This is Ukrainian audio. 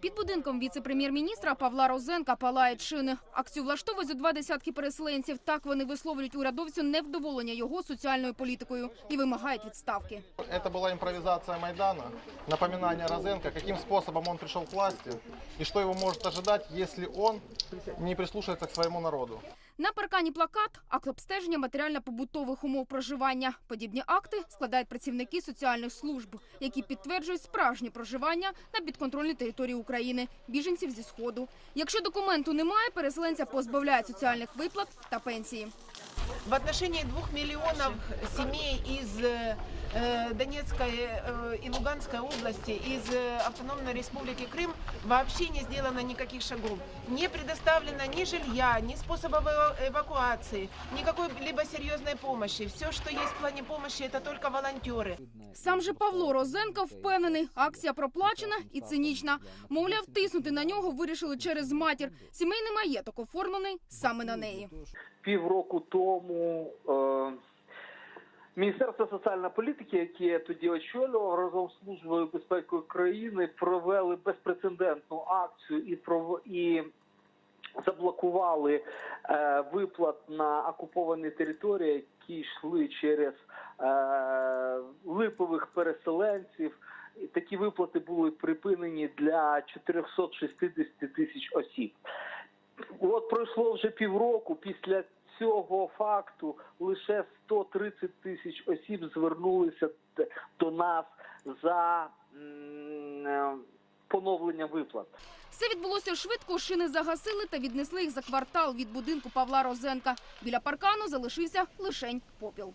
Під будинком віце-прем'єр-міністра Павла Розенка палають шини. Акцію влаштовують зо два десятки переселенців. Так вони висловлюють урядовцю невдоволення його соціальною політикою і вимагають відставки. Это была импровизация Майдана, напоминание Розенко, каким способом он пришел к власти и что его может ожидать, если он не прислушается к своему народу. На паркані плакат акт обстеження матеріально-побутових умов проживання. Подібні акти складають працівники соціальних служб, які підтверджують справжнє проживання на підконтрольній території України біженців зі сходу. Якщо документу немає, переселенця позбавляють соціальних виплат та пенсії. В отношении двух миллионов семей из э, Донецкой э, и Луганской области, из э, Автономной Республики Крым вообще не сделано никаких шагов. Не предоставлено ни жилья, ни способа эва- эвакуации, никакой либо серьезной помощи. Все, что есть в плане помощи, это только волонтеры. Сам же Павло Розенко впевнений, акція проплачена і цинічна. Мовляв, тиснути на нього вирішили через матір. Сімейний маєток оформлений саме на неї. півроку тому е, Міністерство соціальної політики, яке тоді очолював разом з службою безпеки України, провели безпрецедентну акцію і пров... і заблокували е, виплат на окуповані території, які йшли через е, липових переселенців. Такі виплати були припинені для 460 тисяч осіб. От пройшло вже півроку. Після цього факту лише 130 тисяч осіб звернулися до нас за е, поновлення виплат. Все відбулося швидко. Шини загасили та віднесли їх за квартал від будинку Павла Розенка. Біля паркану залишився лишень попіл.